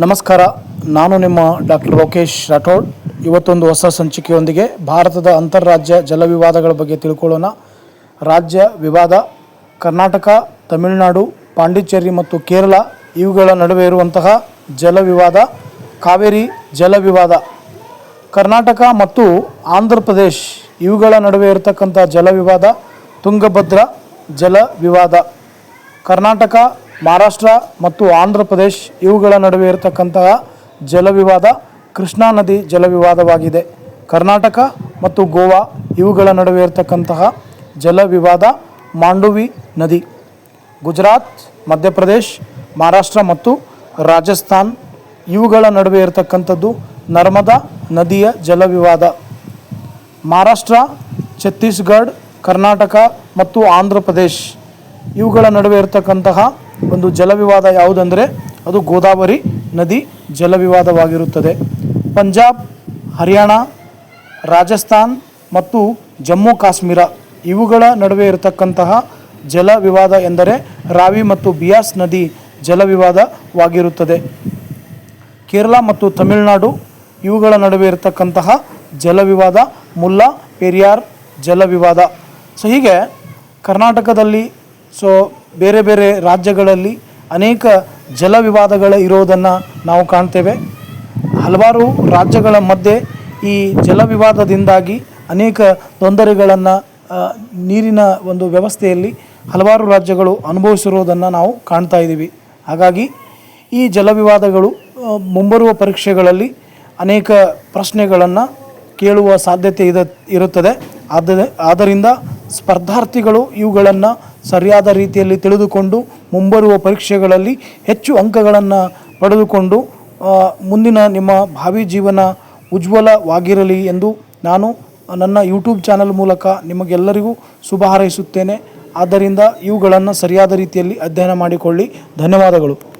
ನಮಸ್ಕಾರ. ನಾನು ನಿಮ್ಮ ಡಾಕ್ಟರ್ ಲೋಕೇಶ್ ರಾಠೋಡ್. ಇವತ್ತೊಂದು ಹೊಸ ಸಂಚಿಕೆಯೊಂದಿಗೆ ಭಾರತದ ಅಂತಾರಾಜ್ಯ ಜಲ ವಿವಾದಗಳ ಬಗ್ಗೆ ತಿಳ್ಕೊಳ್ಳೋಣ. ರಾಜ್ಯ ವಿವಾದ, ಕರ್ನಾಟಕ, ತಮಿಳುನಾಡು, ಪಾಂಡಿಚೇರಿ ಮತ್ತು ಕೇರಳ ಇವುಗಳ ನಡುವೆ ಇರುವಂತಹ ಜಲ ವಿವಾದ, ಕಾವೇರಿ ಜಲ ವಿವಾದ, ಕರ್ನಾಟಕ ಮತ್ತು ಆಂಧ್ರ ಪ್ರದೇಶ್ ಇವುಗಳ ನಡುವೆ ಇರತಕ್ಕಂಥ ಜಲ ವಿವಾದ, ತುಂಗಭದ್ರಾ ಜಲ ವಿವಾದ, ಕರ್ನಾಟಕ ಮಹಾರಾಷ್ಟ್ರ ಮತ್ತು ಆಂಧ್ರ ಪ್ರದೇಶ್ ಇವುಗಳ ನಡುವೆ ಇರತಕ್ಕಂತಹ ಜಲವಿವಾದ, ಕೃಷ್ಣಾ ನದಿ ಜಲವಿವಾದವಾಗಿದೆ. ಕರ್ನಾಟಕ ಮತ್ತು ಗೋವಾ ಇವುಗಳ ನಡುವೆ ಇರತಕ್ಕಂತಹ ಜಲ ವಿವಾದ ಮಾಂಡವಿ ನದಿ. ಗುಜರಾತ್, ಮಧ್ಯಪ್ರದೇಶ, ಮಹಾರಾಷ್ಟ್ರ ಮತ್ತು ರಾಜಸ್ಥಾನ್ ಇವುಗಳ ನಡುವೆ ಇರತಕ್ಕಂಥದ್ದು ನರ್ಮದಾ ನದಿಯ ಜಲವಿವಾದ. ಮಹಾರಾಷ್ಟ್ರ, ಛತ್ತೀಸ್ಗಢ, ಕರ್ನಾಟಕ ಮತ್ತು ಆಂಧ್ರ ಪ್ರದೇಶ್ ಇವುಗಳ ನಡುವೆ ಇರತಕ್ಕಂತಹ ಒಂದು ಜಲವಿವಾದ ಯಾವುದಂದರೆ ಅದು ಗೋದಾವರಿ ನದಿ ಜಲವಿವಾದವಾಗಿರುತ್ತದೆ. ಪಂಜಾಬ್, ಹರಿಯಾಣ, ರಾಜಸ್ಥಾನ್ ಮತ್ತು ಜಮ್ಮು ಕಾಶ್ಮೀರ ಇವುಗಳ ನಡುವೆ ಇರತಕ್ಕಂತಹ ಜಲ ವಿವಾದ ಎಂದರೆ ರಾವಿ ಮತ್ತು ಬಿಯಾಸ್ ನದಿ ಜಲವಿವಾದವಾಗಿರುತ್ತದೆ. ಕೇರಳ ಮತ್ತು ತಮಿಳುನಾಡು ಇವುಗಳ ನಡುವೆ ಇರತಕ್ಕಂತಹ ಜಲವಿವಾದ ಮುಲ್ಲಾ, ಪೆರಿಯಾರ್ ಜಲವಿವಾದ. ಸೊ ಹೀಗೆ ಕರ್ನಾಟಕದಲ್ಲಿ ಸೊ ಬೇರೆ ಬೇರೆ ರಾಜ್ಯಗಳಲ್ಲಿ ಅನೇಕ ಜಲ ವಿವಾದಗಳು ಇರೋದನ್ನು ನಾವು ಕಾಣ್ತೇವೆ. ಹಲವಾರು ರಾಜ್ಯಗಳ ಮಧ್ಯೆ ಈ ಜಲ ವಿವಾದದಿಂದಾಗಿ ಅನೇಕ ತೊಂದರೆಗಳನ್ನು ನೀರಿನ ಒಂದು ವ್ಯವಸ್ಥೆಯಲ್ಲಿ ಹಲವಾರು ರಾಜ್ಯಗಳು ಅನುಭವಿಸಿರುವುದನ್ನು ನಾವು ಕಾಣ್ತಾ ಇದ್ದೀವಿ. ಹಾಗಾಗಿ ಈ ಜಲ ವಿವಾದಗಳು ಮುಂಬರುವ ಪರೀಕ್ಷೆಗಳಲ್ಲಿ ಅನೇಕ ಪ್ರಶ್ನೆಗಳನ್ನು ಕೇಳುವ ಸಾಧ್ಯತೆ ಇದ, ಇರುತ್ತದೆ. ಆದ್ದರಿಂದ ಸ್ಪರ್ಧಾರ್ಥಿಗಳು ಇವುಗಳನ್ನು ಸರಿಯಾದ ರೀತಿಯಲ್ಲಿ ತಿಳಿದುಕೊಂಡು ಮುಂಬರುವ ಪರೀಕ್ಷೆಗಳಲ್ಲಿ ಹೆಚ್ಚು ಅಂಕಗಳನ್ನು ಪಡೆದುಕೊಂಡು ಮುಂದಿನ ನಿಮ್ಮ ಭಾವಿ ಜೀವನ ಉಜ್ವಲವಾಗಿರಲಿ ಎಂದು ನಾನು ನನ್ನ ಯೂಟ್ಯೂಬ್ ಚಾನಲ್ ಮೂಲಕ ನಿಮಗೆಲ್ಲರಿಗೂ ಶುಭ ಹಾರೈಸುತ್ತೇನೆ. ಆದ್ದರಿಂದ ಇವುಗಳನ್ನು ಸರಿಯಾದ ರೀತಿಯಲ್ಲಿ ಅಧ್ಯಯನ ಮಾಡಿಕೊಳ್ಳಿ. ಧನ್ಯವಾದಗಳು.